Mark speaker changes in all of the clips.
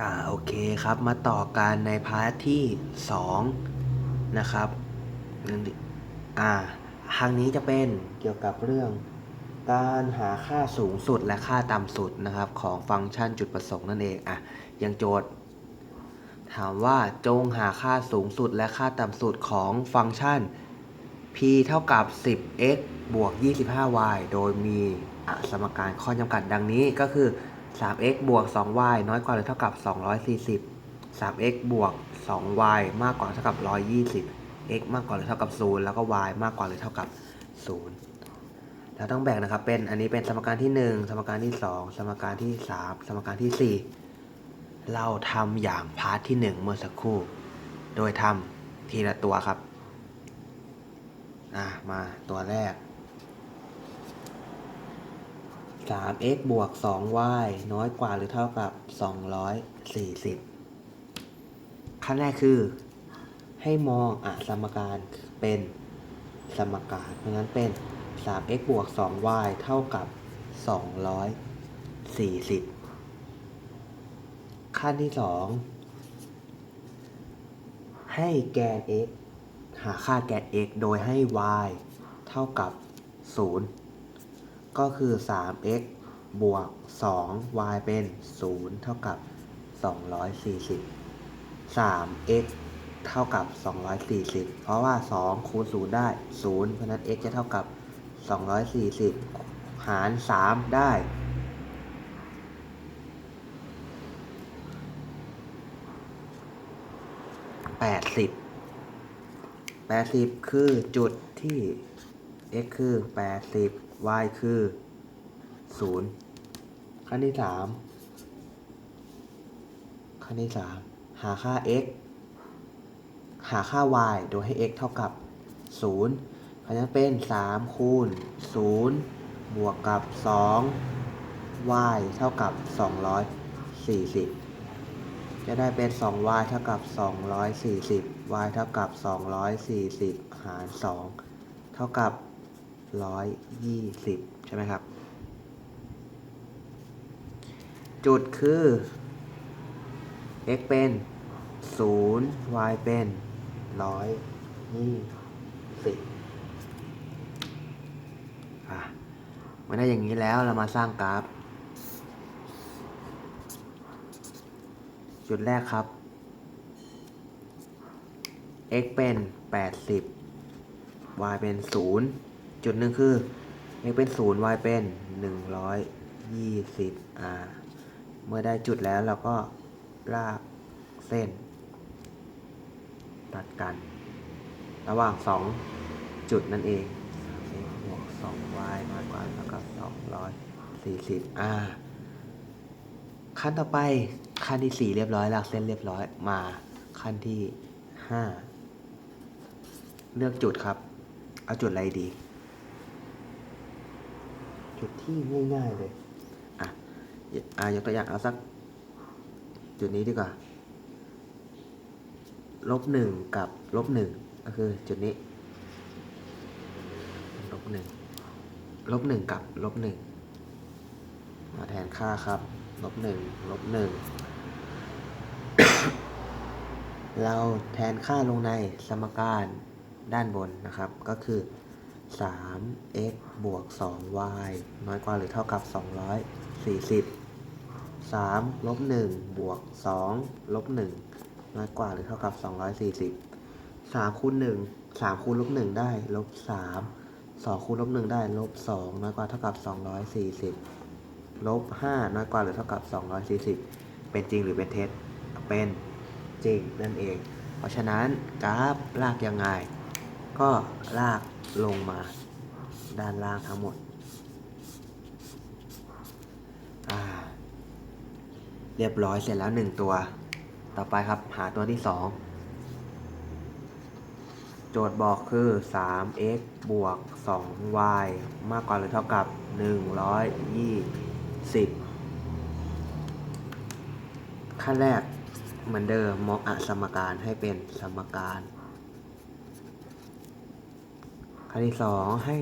Speaker 1: อ่าโอเคครับมาต่อกันในพาร์ทที่2นะครับอ่าครั้งนี้จะเป็นเกี่ยวกับเรื่อง การหาค่าสูงสุดและค่าต่ำสุดนะครับของฟังก์ชันจุดประสงค์นั่นเองอะอย่างโจทย์ ถามว่าจงหาค่าสูงสุดและค่าต่ำสุดของฟังก์ชัน p เท่ากับ 10x บวก 25y โดยมีอะสมการข้อจำกัดดังนี้ก็คือ 3x บวก 2y น้อยกว่าหรือเท่ากับ 240 3x บวก 2y มากกว่าหรือเท่ากับ 120 x มากกว่าหรือเท่ากับ 0 แล้วก็ y มากกว่าหรือเท่ากับ0แล้วต้องแบ่งนะครับเป็นอันนี้เป็นสมการที่ 1 สมการที่ 2 สมการที่ 3 สมการที่ 4 เราทำอย่างพาร์ทที่ 1 เมื่อสักครู่ โดยทำทีละตัวครับ อะ มาตัวแรก 3x บวก 2y น้อยกว่าหรือเท่ากับ 240 ขั้นแรกคือ ให้มองอะสมการเป็นสมการ เพราะฉะนั้นเป็น 3x บวก 2y เท่ากับ 240 ขั้นที่ 2 ให้แกน x หาค่าแกน x โดยให้ y เท่ากับ 0 ก็คือ 3x บวก 2y เป็น 0 เท่ากับ 240 3x เท่ากับ 240 เพราะว่า 2 คูณ 0 ได้ 0 เพราะฉะนั้น x จะเท่ากับ 240 หาร 3 ได้80 80คือจุดที่ x คือ80 y คือ 0 ขั้นที่3ขั้นที่ 3 หาค่า x หาค่า y โดยให้ x เท่ากับ 0 เพราะฉะนั้นเป็น 3 คูณ 0 บวกกับ 2 y เท่ากับ 240 จะได้เป็น 2y เท่ากับ 240 y เท่ากับ 240 หาร 2 เท่ากับ 120ใช่ไหมครับ จุดคือ x เป็น0 y เป็น120อะมื่อได้อย่างนี้แล้วเรามาสร้างกราฟ จุดแรกครับ x เป็น 80 y เป็น 0 จุดหนึ่งคือ x เป็น0 y เป็น 120อ่าเมื่อได้จุดแล้วเราก็ลากเส้น ตัดกัน ระหว่าง 2 จุดนั่นเองบวก 2y น้อยกว่าเท่ากับ240อ่าขั้นต่อไปขั้นที่สี่เรียบร้อยลากเส้นเรียบร้อยมาขั้นที่ห้าเลือกจุดครับ เอาจุดอะไรดี จุดที่ง่ายๆเลยอะอะยกตัวอย่างเอาสัก จุดนี้ดีกว่าลบหนึ่งกับลบหนึ่งก็คือจุดนี้ลบหนึ่งลบหนึ่งกับลบหนึ่งมาแทนค่าครับลบหนึ่งลบหนึ่งเราแทนค่าลงในสมการด้านบนนะครับ ก็คือ 3x บวก 2y น้อยกว่าหรือเท่ากับ 240 3ลบ1บวก 2 ลบ 1 น้อยกว่าหรือเท่ากับ 240 3คูณ1 3คูณลบ1ได้ลบ3 2คูณลบ1ได้ลบ2น้อยกว่าเท่ากับ 240ลบ5น้อยกว่าหรือเท่ากับ 240 เป็นจริงหรือเป็นเท็จเป็นจริงนั่นเอง เพราะฉะนั้นกราฟลากยังไง ก็ลากลงมาด้านล่างทั้งหมด เรียบร้อยเสร็จแล้วหนึ่งตัว ต่อไปครับหาตัวที่สองโจทย์บอกคือ 3x บวก 2y มากกว่าหรือเท่ากับ 120 ขั้นแรกเหมือนเดิมมองอสมการให้เป็นสมการ ข้อที่สองให้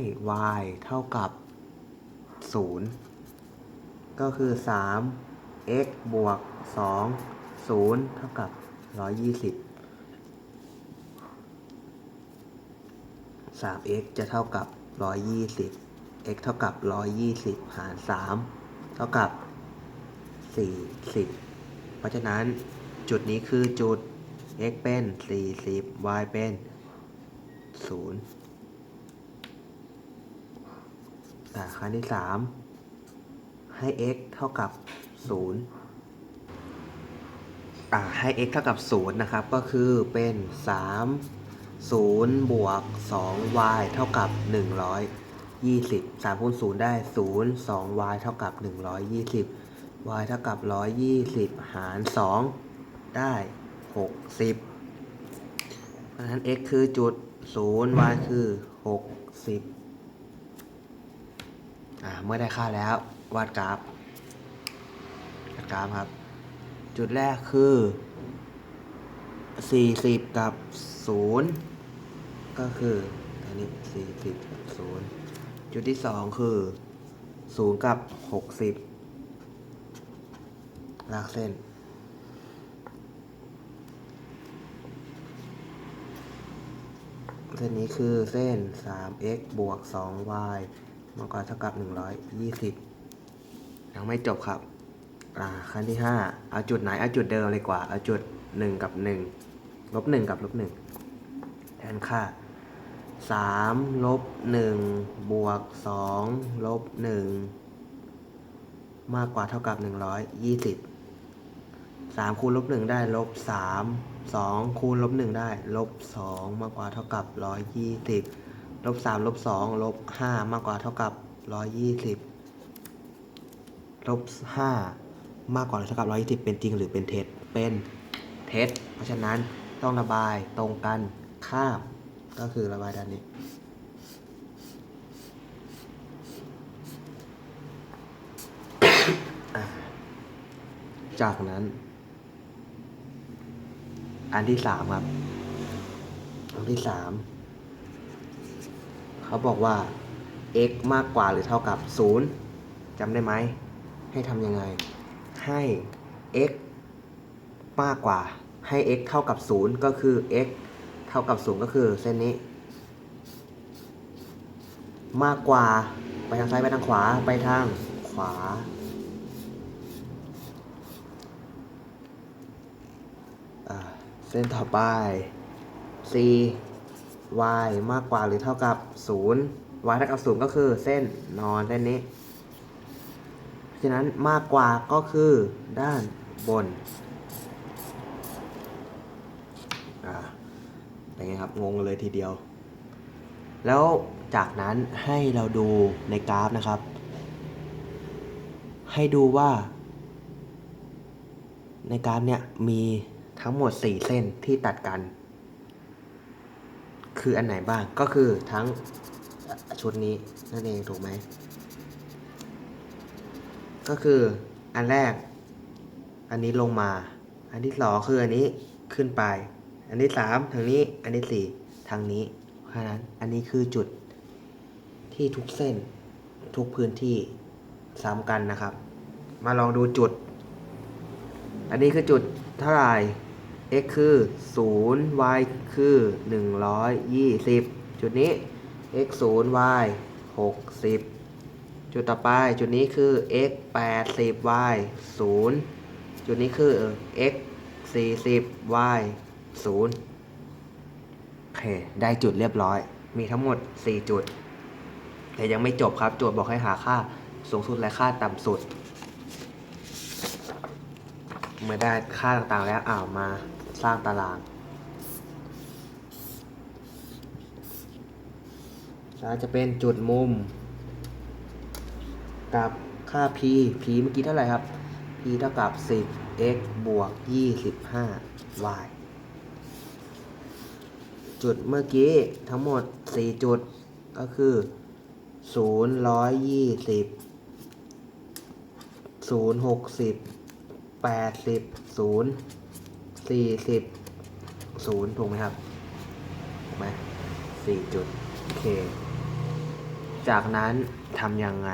Speaker 1: y เท่ากับ 0 ก็คือ 3 x บวก 2 0 เท่ากับ 120 3x จะเท่ากับ 120 x เท่ากับ 120 หาร 3 เท่ากับ 40 เพราะฉะนั้นจุดนี้คือจุด x เป็น 40 y เป็น 0 อ่าครั้งที่สามให้ x เท่ากับศูนย์อ่าให้ x เท่ากับ0นะครับ ก็คือเป็น3 0บวก 2y เท่ากับ120 3คูณ0ได้0 2y เท่ากับ120 y เท่ากับ120หาร2ได้60เพราะฉะนั้น x คือจุด0 y คือ60อ่า เมื่อได้ค่าแล้ววาดกราฟวาดกราฟครับ จุดแรกคือ 40 กับ 0 ก็คืออันนี้ 40 กับ 0 จุดที่ 2 คือ 0 กับ 60 ลากเส้นเส้นนี้คือเส้น 3x บวก 2y มากกว่าเท่ากับ 120 ยังไม่จบครับ อ่าขั้นที่ห้าเอาจุดไหน เอาจุดเดิมเลยกว่า เอาจุดหนึ่งกับหนึ่งลบหนึ่งกับลบหนึ่งแทนค่าสามลบหนึ่งบวกสองลบหนึ่งมากกว่าเท่ากับหนึ่งร้อยยี่สิบสามคูณลบหนึ่งได้ลบสามสองคูณลบหนึ่งได้ลบสองมากกว่าเท่ากับร้อยยี่สิบ ลบสามลบสองลบห้ามากกว่าเท่ากับร้อยยี่สิบลบห้ามากกว่าหรือเท่ากับร้อยยี่สิบเป็นจริงหรือเป็นเท็จเป็นเท็จเพราะฉะนั้นต้องระบายตรงกันข้าม ก็คือระบายด้านนี้ จากนั้น อันที่สามครับ อันที่สาม เขาบอกว่า x มากกว่าหรือเท่ากับศูนย์จำได้ไหม ให้ทำยังไง ให้ x มากกว่า ให้ x เท่ากับ 0 ก็คือ x เท่ากับ 0 ก็คือเส้นนี้ มากกว่า ไปทางซ้ายไปทางขวา ไปทางขวาอ่าเส้นต่อไป c y มากกว่าหรือเท่ากับ 0 y เท่ากับ 0 ก็คือเส้นนอนเส้นนี้ ฉะนั้นมากกว่าก็คือด้านบนอ่าเป็นไงครับงงเลยทีเดียว แล้วจากนั้นให้เราดูในกราฟนะครับ ให้ดูว่า ในกราฟเนี่ยมีทั้งหมด 4 เส้นที่ตัดกัน คืออันไหนบ้างก็คือทั้งชุดนี้นั่นเองถูกไหม ก็คืออันแรก อันนี้ลงมา อันที่สองคืออันนี้ขึ้นไป อันที่สามทางนี้ อันที่สี่ทางนี้ เพราะฉะนั้นอันนี้คือจุดที่ทุกเส้นทุกพื้นที่ซ้ำกันนะครับ มาลองดูจุด อันนี้คือจุดเท่าไหร่ x คือ 0 y คือ 120 จุดนี้ x 0 y 60 จุดต่อไป จุดนี้คือ x 80 y 0 จุดนี้คือ x 40 y 0 โอเค ได้จุดเรียบร้อย มีทั้งหมด 4 จุด แต่ยังไม่จบครับโจทย์บอกให้หาค่าสูงสุดและค่าต่ำสุด เมื่อได้ค่าต่างๆแล้วอ่าวมา สร้างตารางแล้วจะเป็นจุดมุม กับค่า p p เมื่อกี้เท่าไหร่ครับ p เท่ากับ 10 x บวก 25 y จุดเมื่อกี้ทั้งหมด 4 จุดก็คือ 0 120 0 60 80 0 40 0ถูกไหมครับถูกไหม4จุดโอเค จากนั้นทำยังไง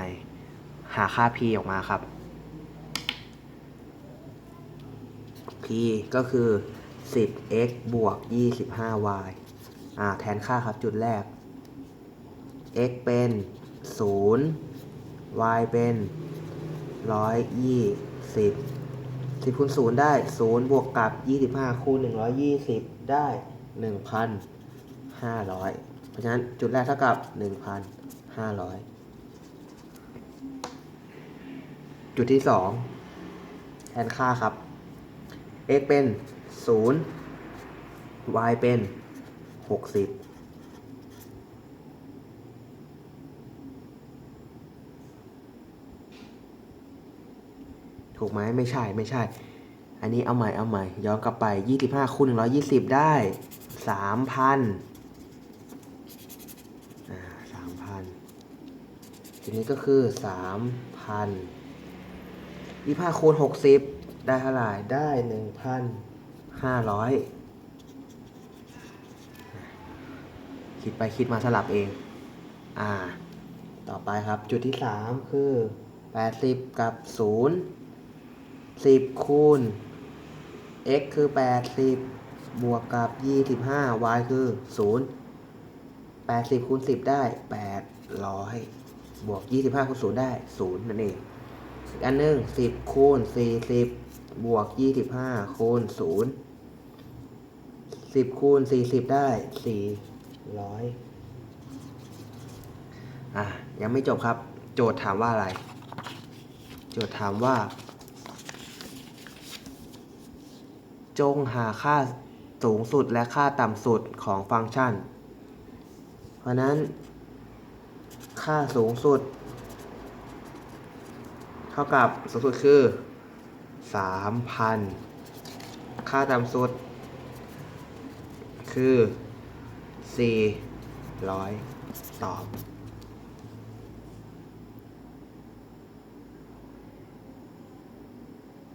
Speaker 1: หาค่า p ออกมาครับ p ก็คือ 10x บวก 25y อ่า แทนค่าครับจุดแรก x เป็น 0 y เป็น 120 10คูณ0ได้0บวกกับ25คูณ120ได้1,500เพราะฉะนั้นจุดแรกเท่ากับ1,500จุดที่2แทนค่าครับ x เป็น0 y เป็น60 ถูกไหมไม่ใช่ไม่ใช่ อันนี้เอาใหม่เอาใหม่ ย้อนกลับไป 25คูณ120 ได้ 3,000อ่า3,000ทีนี้ก็คือ 3,000 25คูณ60 ได้เท่าไหร่ได้ 1,500คิดไปคิดมาสลับเอง อ่า ต่อไปครับจุดที่ 3 คือ 80 กับ 0 10คูณ x คือ80บวกกับ25 y คือ0 80คูณ10ได้800บวก25คูณ0ได้0นั่นเองอีกอันหนึ่ง10คูณ40บวก25คูณ0 10คูณ40ได้400อะ ยังไม่จบครับ โจทย์ถามว่าอะไร โจทย์ถามว่า จงหาค่าสูงสุดและค่าต่ำสุดของฟังก์ชัน เพราะนั้น ค่าสูงสุด เท่ากับสูงสุดคือ 3,000 ค่าต่ำสุด คือ 400 ตอบ